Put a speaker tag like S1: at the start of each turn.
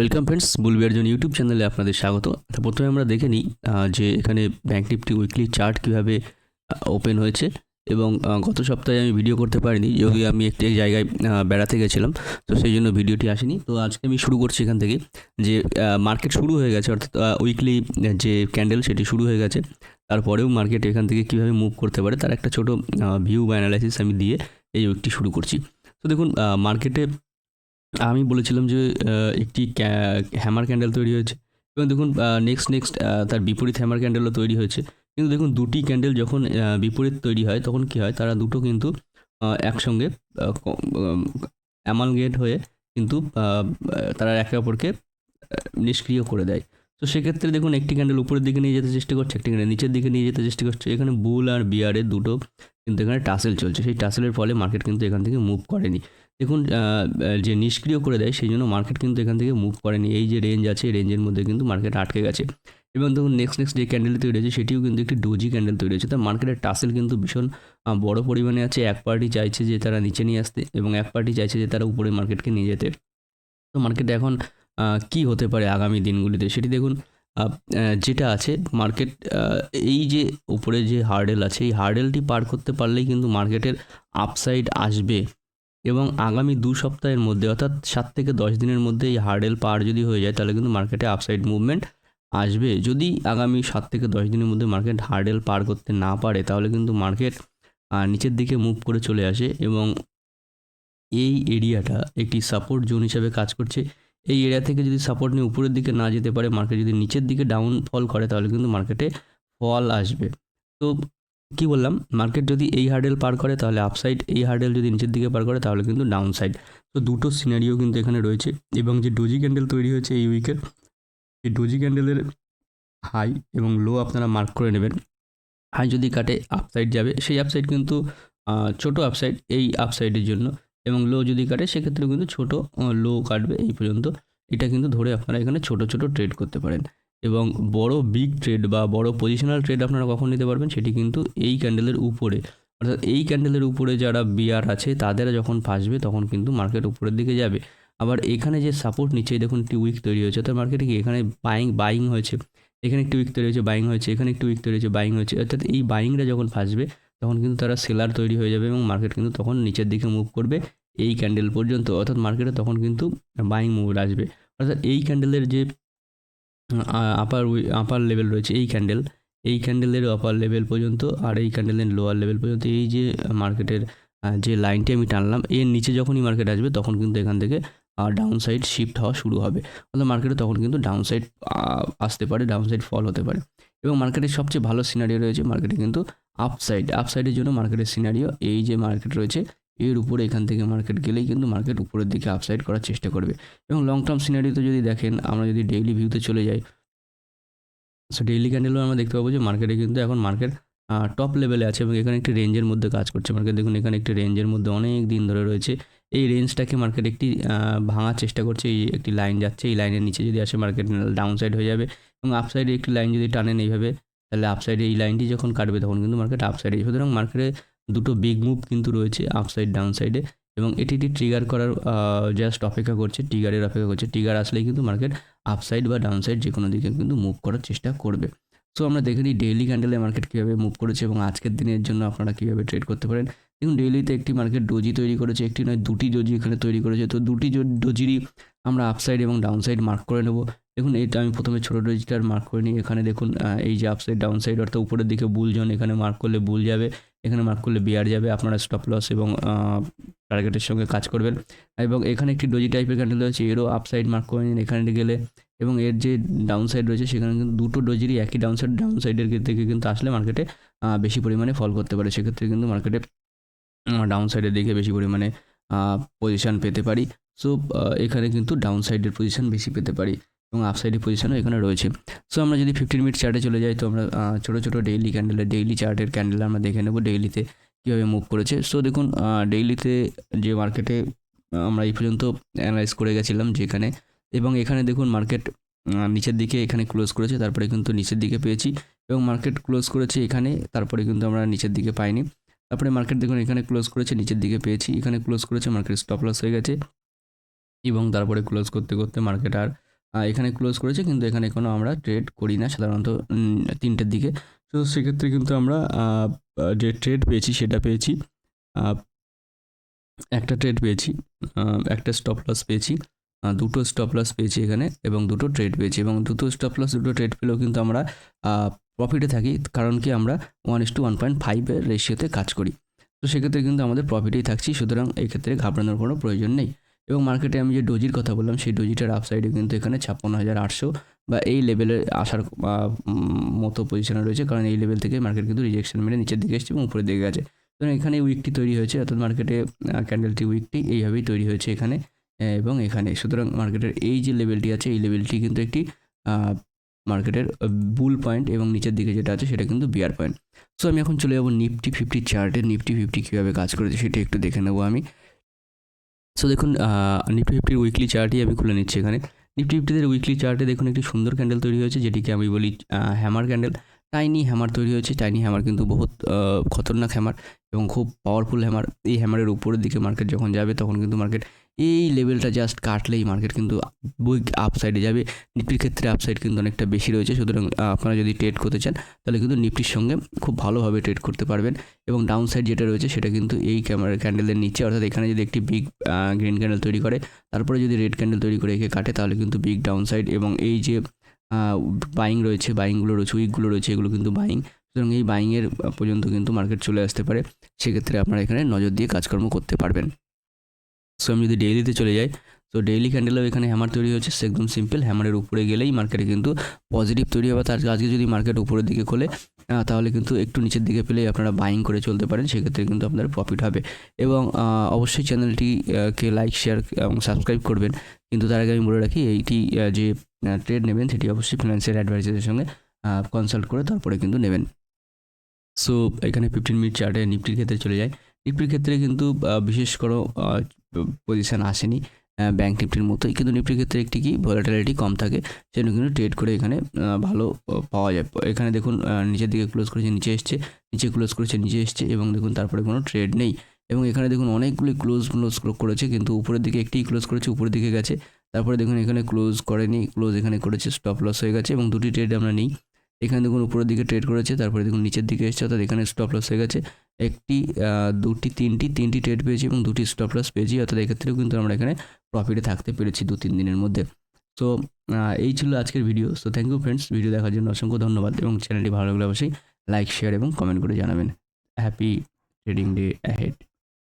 S1: Welcome friends বুলবিয়ার জন্য YouTube চ্যানেলে আপনাদের স্বাগত। তো প্রথমে আমরা দেখে নিই যে এখানে ব্যাঙ্ক নিফটি উইকলি চার্ট কীভাবে ওপেন হয়েছে এবং গত সপ্তাহে আমি ভিডিও করতে পারিনি যদি আমি একটি জায়গায় বেড়াতে গেছিলাম, তো সেই জন্য ভিডিওটি আসেনি। তো আজকে আমি শুরু করছি এখান থেকে যে মার্কেট শুরু হয়ে গেছে, অর্থাৎ উইকলি যে ক্যান্ডেল সেটি শুরু হয়ে গেছে, তারপরেও মার্কেট এখান থেকে কীভাবে মুভ করতে পারে তার একটা ছোট ভিউ বা অ্যানালাইসিস আমি দিয়ে এই উইকটি শুরু করছি। তো দেখুন মার্কেটে আমি বলেছিলাম যে একটি হ্যামার ক্যান্ডেল তৈরি হয়েছে। এবং দেখুন নেক্সট নেক্সট তার বিপরীত হ্যামার ক্যান্ডেলও তৈরি হয়েছে। কিন্তু দেখুন, দুটি ক্যান্ডেল যখন বিপরীত তৈরি হয়, তখন কি হয়, তারা দুটো কিন্তু একসঙ্গে অ্যামালগেট হয়ে কিন্তু তারা একে অপরকে নিষ্ক্রিয় করে দেয়। তো সেক্ষেত্রে দেখুন, একটি ক্যান্ডেল উপরের দিকে নিয়ে যেতে চেষ্টা করছে, একটি ক্যান্ডেল নিচের দিকে নিয়ে যেতে চেষ্টা করছে। এখানে বুল আর বিয়ারের দুটো কিন্তু এখানে টাসেল চলছে। সেই টাসেলের ফলে মার্কেট কিন্তু এখান থেকে মুভ করেনি। দেখুন যে নিষ্ক্রিয় করে দেয়, সেই জন্য মার্কেট কিন্তু এখান থেকে মুভ করেনি। এই যে রেঞ্জ আছে, এই রেঞ্জের মধ্যে কিন্তু মার্কেট আটকে গেছে। এবং দেখুন নেক্সট নেক্সট যে ক্যান্ডেল তৈরি হয়েছে, সেটিও কিন্তু একটি ডোজি ক্যান্ডেল তৈরি হয়েছে। তার মার্কেটের টাসেল কিন্তু ভীষণ বড় পরিমাণে আছে। এক পার্টি চাইছে যে তারা নিচে নিয়ে আসতে এবং এক পার্টি চাইছে যে তারা উপরে মার্কেটকে নিয়ে যেতে। তো মার্কেটে এখন কি হতে পারে আগামী দিনগুলিতে? সেটি দেখুন যেটা আছে মার্কেট এই যে উপরে যে হার্ডেল আছে, এই হার্ডেলটি পার করতে পারলেই কিন্তু মার্কেটের আপসাইড আসবে। এবং আগামী দু সপ্তাহের মধ্যে, অর্থাৎ সাত থেকে দশ দিনের মধ্যে এই হার্ডেল পার যদি হয়ে যায়, তাহলে কিন্তু মার্কেটে আপসাইড মুভমেন্ট আসবে। যদি আগামী সাত থেকে দশ দিনের মধ্যে মার্কেট হার্ডেল পার করতে না পারে, তাহলে কিন্তু মার্কেট নিচের দিকে মুভ করে চলে আসে এবং এই এরিয়াটা একটি সাপোর্ট জোন হিসাবে কাজ করছে। এই এরিয়া থেকে যদি সাপোর্ট নিয়ে উপরের দিকে না যেতে পারে মার্কেট যদি নিচের দিকে ডাউন ফল করে, তাহলে কিন্তু মার্কেটে ফল আসবে। তো কি বললাম? মার্কেট যদি এই হার্ডেল পার করে, তাহলে আপসাইড এই হার্ডেল যদি নিচের দিকে পার করে, তাহলে কিন্তু ডাউন সাইড তো দুটো সিনারিও কিন্তু এখানে রয়েছে এবং যে ডোজি ক্যান্ডেল তৈরি হয়েছে এই উইকের এই ডোজি ক্যান্ডেলের হাই এবং লো আপনারা মার্ক করে নেবেন। হাই যদি কাটে আপসাইড যাবে। সেই আপসাইড কিন্তু ছোট আপসাইড এই আপসাইডের জন্য এবং লো যদি কাটে সেক্ষেত্রেও কিন্তু ছোট লো কাটবে এই পর্যন্ত। এটা কিন্তু ধরে আপনারা এখানে ছোট ছোট ট্রেড করতে পারেন। এবং বড় বিগ ট্রেড বা বড় পজিশনাল ট্রেড আপনারা কখন নিতে পারবেন সেটি কিন্তু এই ক্যান্ডেলের উপরে। অর্থাৎ এই ক্যান্ডেলের উপরে যারা বিয়ার আছে, তাদের যখন ফাঁসবে তখন কিন্তু মার্কেট উপরের দিকে যাবে। আবার এখানে যে সাপোর্ট নিচে দেখুন একটি উইক তৈরি হয়েছে। অর্থাৎ মার্কেটে কি? এখানে বাইং বাইং হয়েছে। এখানে একটি উইক তৈরি হয়েছে বাইং হয়েছে। এখানে একটি উইক তৈরি হয়েছে বাইং হয়েছে। অর্থাৎ এই বাইংরা যখন ফাঁসবে, তখন কিন্তু তারা সেলার তৈরি হয়ে যাবে এবং মার্কেট কিন্তু তখন নিচের দিকে মুভ করবে এই ক্যান্ডেল পর্যন্ত। অর্থাৎ মার্কেটে তখন কিন্তু বাইং মুভ আসবে। অর্থাৎ এই ক্যান্ডেলের যে আপার আপার লেভেল রয়েছে এই ক্যান্ডেল এই ক্যান্ডেলের আপার লেভেল পর্যন্ত আর এই ক্যান্ডেলের লোয়ার লেভেল পর্যন্ত এই যে মার্কেটের যে লাইনটি আমি টানলাম, এর নিচে যখনই মার্কেট আসবে তখন কিন্তু এখান থেকে ডাউন সাইড শিফট হওয়া শুরু হবে। অর্থাৎ মার্কেটে তখন কিন্তু ডাউন সাইড আসতে পারে ডাউন সাইড ফল হতে পারে। এবং মার্কেটের সবচেয়ে ভালো সিনারিও রয়েছে মার্কেটে কিন্তু আপসাইড আপসাইডের জন্য মার্কেটের সিনারিও এই যে মার্কেট রয়েছে এর উপরে এখান থেকে মার্কেট গেলেই কিন্তু মার্কেট উপরের দিকে আপসাইড করার চেষ্টা করবে। এবং লং টার্ম সিনারিওতে যদি দেখেন, আমরা যদি ডেইলি ভিউতে চলে যাই সো ডেইলি ক্যান্ডেলও আমরা দেখতে পাবো যে মার্কেটে কিন্তু এখন মার্কেট টপ লেভেলে আছে এবং এখানে একটি রেঞ্জের মধ্যে কাজ করছে। মার্কেট দেখুন, এখানে একটি রেঞ্জের মধ্যে অনেক দিন ধরে রয়েছে। এই রেঞ্জটাকে মার্কেট একটি ভাঙার চেষ্টা করছে, এই একটি লাইন যাচ্ছে। এই লাইনের নিচে যদি আসে মার্কেট ডাউন সাইড হয়ে যাবে এবং আপসাইডে একটি লাইন যদি টানেন এইভাবে, তাহলে আপসাইডে এই লাইনটি যখন কাটবে তখন কিন্তু মার্কেট আপসাইডে সুতরাং মার্কেটে দুটো বিগ মুভ কিন্তু রয়েছে আপসাইড ডাউন সাইডে এবং এটি এটি ট্রিগার করার জাস্ট অপেক্ষা করছে ট্রিগারের অপেক্ষা করছে। ট্রিগার আসলেই কিন্তু মার্কেট আপসাইড বা ডাউন সাইড যে কোনো দিকে কিন্তু মুভ করার চেষ্টা করবে। সো আমরা দেখে নিই ডেইলি ক্যান্ডেলে মার্কেট কীভাবে মুভ করেছে এবং আজকের দিনের জন্য আপনারা কীভাবে ট্রেড করতে পারেন। দেখুন ডেইলিতে একটি মার্কেট ডোজি তৈরি করেছে, একটি নয়, দুটি ডোজি এখানে তৈরি করেছে। তো দুটি ডোজিরই আমরা আপসাইড এবং ডাউন সাইড মার্ক করে নেব। দেখুন এইটা আমি প্রথমে ছোটো ডোজিটার মার্ক করে নিই। এখানে দেখুন এই যে আপসাইড ডাউন সাইড অর্থাৎ উপরের দিকে বুল জোন এখানে মার্ক করলে বুল যাবে। এখানে মার্ক করলে বিয়ার যাবে, আপনারা স্টপ লস এবং টার্গেটের সঙ্গে কাজ করবেন। এবং এখানে একটি ডোজি টাইপের ক্যান্ডেল রয়েছে, এরও আপসাইড মার্ক করে নিন এখানে গেলে। এবং এর যে ডাউন সাইড রয়েছে, সেখানে কিন্তু দুটো ডোজেরই একই ডাউন সাইড ডাউন সাইডের থেকে কিন্তু আসলে মার্কেটে বেশি পরিমাণে ফল করতে পারে। সেক্ষেত্রে কিন্তু মার্কেটে ডাউন সাইডের দিকে বেশি পরিমাণে পজিশন পেতে পারি। সো এখানে কিন্তু ডাউন সাইডের পজিশন বেশি পেতে পারি। এবং আপ সাইডের পজিশনও এখানে রয়েছে। সো আমরা যদি ফিফটিন মিনিট চার্টে চলে যাই, তো আমরা ছোটো ছোটো ডেইলি ক্যান্ডেলের ডেইলি চার্টের ক্যান্ডেল আমরা দেখে নেব ডেইলিতে কীভাবে মুভ করেছে। সো দেখুন ডেইলিতে যে মার্কেটে আমরা এই পর্যন্ত অ্যানালাইজ করে গেছিলাম যেখানে, এবং এখানে দেখুন মার্কেট নিচের দিকে এখানে ক্লোজ করেছে, তারপরে কিন্তু নিচের দিকে পেয়েছি, এবং মার্কেট ক্লোজ করেছে এখানে, তারপরে কিন্তু আমরা নিচের দিকে পাইনি। তারপরে মার্কেট দেখুন এখানে ক্লোজ করেছে, নিচের দিকে পেয়েছি, এখানে ক্লোজ করেছে মার্কেট স্টপ লস হয়ে গেছে, এবং তারপরে ক্লোজ করতে করতে মার্কেট আর এখানে ক্লোজ করেছে, কিন্তু এখানে কোনো আমরা ট্রেড করি না সাধারণত তিনটের দিকে। তো সেক্ষেত্রে কিন্তু আমরা যে ট্রেড পেয়েছি সেটা পেয়েছি। একটা ট্রেড পেয়েছি একটা স্টপ লস পেয়েছি দুটো স্টপ লস পেয়েছি এখানে এবং দুটো ট্রেড পেয়েছি এবং দুটো স্টপ লস দুটো ট্রেড পেলেও কিন্তু আমরা প্রফিটে থাকি, কারণ কি আমরা one is to one point ফাইভের রেশিওতে কাজ করি। তো সেক্ষেত্রে কিন্তু আমাদের প্রফিটেই থাকছি, সুতরাং এই ক্ষেত্রে ঘাবড়ানোর কোনো প্রয়োজন নেই। এবং মার্কেটে আমি যে ডোজির কথা বললাম, সেই ডোজিটার আপসাইডে কিন্তু এখানে ছাপ্পান্ন হাজার আটশো বা এই লেভেলে আসার মতো পজিশনে রয়েছে। কারণ এই লেভেল থেকে মার্কেট কিন্তু রিজেকশন মেরে নিচের দিকে এসছে এবং উপরের দিকে গেছে। সুতরাং এখানে উইকটি তৈরি হয়েছে, অর্থাৎ মার্কেটে ক্যান্ডেলটি উইকটি এইভাবেই তৈরি হয়েছে এখানে এবং এখানে। সুতরাং মার্কেটের এই যে লেভেলটি আছে, এই লেভেলটি কিন্তু একটি মার্কেটের বুল পয়েন্ট এবং নিচের দিকে যেটা আছে সেটা কিন্তু বিয়ার পয়েন্ট সো আমি এখন চলে যাব নিফটি ফিফটি চার্টে নিফটি ফিফটি কীভাবে কাজ করেছে সেটা একটু দেখে নেব আমি। সো দেখুন নিফটি ফিফটির উইকলি চার্টই আমি খুলে নিচ্ছি এখানে। নিফটি ফিফটিদের উইকলি চার্টে দেখুন, একটি সুন্দর ক্যান্ডেল তৈরি হয়েছে, যেটিকে আমি বলি হ্যামার ক্যান্ডেল টাইনি হ্যামার তৈরি হয়েছে। টাইনি হ্যামার কিন্তু বহুত খতরনাক হ্যামার এবং খুব পাওয়ারফুল হ্যামার এই হ্যামারের উপরের দিকে মার্কেট যখন যাবে, তখন কিন্তু মার্কেট এই লেভেলটা জাস্ট কাটলেই মার্কেট কিন্তু আপসাইডে যাবে। নিফটির ক্ষেত্রে আপসাইড কিন্তু অনেকটা বেশি রয়েছে, সুতরাং আপনারা যদি ট্রেড করতে চান, তাহলে কিন্তু নিফটির সঙ্গে খুব ভালোভাবে ট্রেড করতে পারবেন। এবং ডাউন সাইড যেটা রয়েছে, সেটা কিন্তু এই ক্যামেরা ক্যান্ডেলের নিচে, অর্থাৎ এখানে যদি একটি বিগ গ্রিন ক্যান্ডেল তৈরি করে, তারপরে যদি রেড ক্যান্ডেল তৈরি করে একে কাটে, তাহলে কিন্তু বিগ ডাউন সাইড এবং এই যে বাইং রয়েছে বাইংগুলো রয়েছে উইকগুলো রয়েছে, এগুলো কিন্তু বাইং সুতরাং এই বাইংয়ের পর্যন্ত কিন্তু মার্কেট চলে আসতে পারে। সেক্ষেত্রে আপনারা এখানে নজর দিয়ে কাজকর্ম করতে পারবেন। সো আমি যদি ডেইলিতে চলে যাই তো ডেইলি ক্যান্ডেলও এখানে হ্যামার তৈরি হচ্ছে, সে একদম সিম্পল হ্যামারের উপরে গেলেই মার্কেটে কিন্তু পজিটিভ তৈরি হবে। তার আজকে যদি মার্কেট উপরের দিকে খোলে তাহলে কিন্তু একটু নিচের দিকে পেলেই আপনারা বাইং করে চলতে পারেন, সেক্ষেত্রে কিন্তু আপনার প্রফিট হবে। এবং অবশ্যই চ্যানেলটিকে লাইক শেয়ার এবং সাবস্ক্রাইব করবেন। কিন্তু তার আগে আমি বলে রাখি, এইটি যে ট্রেড নেবেন, সেটি অবশ্যই ফিনান্সিয়াল অ্যাডভাইজারের সঙ্গে কনসাল্ট করে তারপরে কিন্তু নেবেন। সো এখানে ফিফটিন মিনিট চার্টে নিফটির ক্ষেত্রে চলে যায় নিফটির ক্ষেত্রে কিন্তু বিশেষ কোনো পজিশন আসেনি ব্যাঙ্ক নিফটির মতোই। কিন্তু নিফটির ক্ষেত্রে একটি কি? ভলাটিলিটি কম থাকে, সেজন্য কিন্তু ট্রেড করে এখানে ভালো পাওয়া যায়। এখানে দেখুন নিচের দিকে ক্লোজ করেছে, নিচে এসছে, নিচে ক্লোজ করেছে, নিচে এসছে, এবং দেখুন তারপরে কোনো ট্রেড নেই। এবং এখানে দেখুন অনেকগুলি ক্লোজ ক্লোজ করেছে, কিন্তু উপরের দিকে একটি ক্লোজ করেছে, উপরের দিকে গেছে। তারপরে দেখুন এখানে ক্লোজ করেনি ক্লোজ এখানে করেছে স্টপ লস হয়ে গেছে, এবং দুটি ট্রেড আমরা নিই। এখানে দেখুন উপরের দিকে ট্রেড করেছে, তারপরে দেখুন নিচের দিকে এসছে, অর্থাৎ এখানে স্টপ লস হয়ে গেছে। একটি দুটি, তিনটি তিনটি ট্রেড পেয়েছি এবং দুটি স্টপ লস পেয়েছি, অর্থাৎ এক্ষেত্রেও কিন্তু আমরা এখানে প্রফিটে থাকতে পেরেছি দু, তিন দিনের মধ্যে। সো এই ছিল আজকের video so thank you friends video দেখার জন্য অসংখ্য ধন্যবাদ এবং চ্যানেলটি ভালো লাগলে অবশ্যই লাইক শেয়ার এবং কমেন্ট করে জানাবেন। Happy trading day ahead